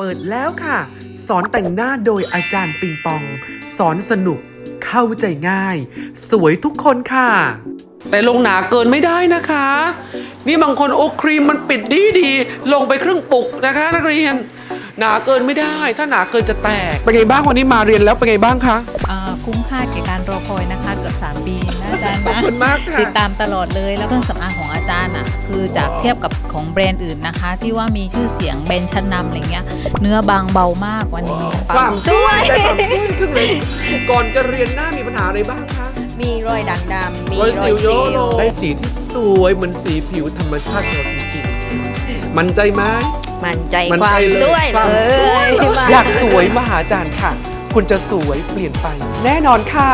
เปิดแล้วค่ะ สอนแต่งหน้าโดยอาจารย์ปิงปอง สอนสนุก เข้าใจง่าย สวยทุกคนค่ะ แต่ลงหนาเกินไม่ได้นะคะ นี่บางคนโอ้ครีมมันปิดดีดีๆลงไปครึ่งปุกนะคะ นักเรียน หนาเกินไม่ได้ ถ้าหนาเกินจะแตก เป็นไงบ้างวันนี้มาเรียนแล้วเป็นไงบ้างคะ อ่า คุ้มค่าแก่การรอคอยนะคะ เกือบ3ปีนะอาจารย์ขอบนะคุณมากค่ะ ติดตามตลอดเลยแล้วเครื่องสำอางของอาจารย์อะคือจากเทียบกับของแบรนด์อื่นนะคะ ที่ว่ามีชื่อเสียงแบรนด์ชั้นนำอะไรเงี้ย เนื้อบางเบามากวันนี้ความสวย ได้ความสวยขึ้นเลยก่อนจะเรียนหน้ามีปัญหาอะไรบ้างคะมีรอยด่างดำมีรอยรสิอยวเยสิอะเลวยได้สีที่สวยเหมือนสีผิวธรรมชาติของเราจริงๆ มั่นใจไหม มันใจมั่นควาใจมเลยสวยควาเลมสวยยมาอยากสวยมาหาอาจารย์ค่ะ คุณจะสวยเปลี่ยนไปแน่นอนค่ะ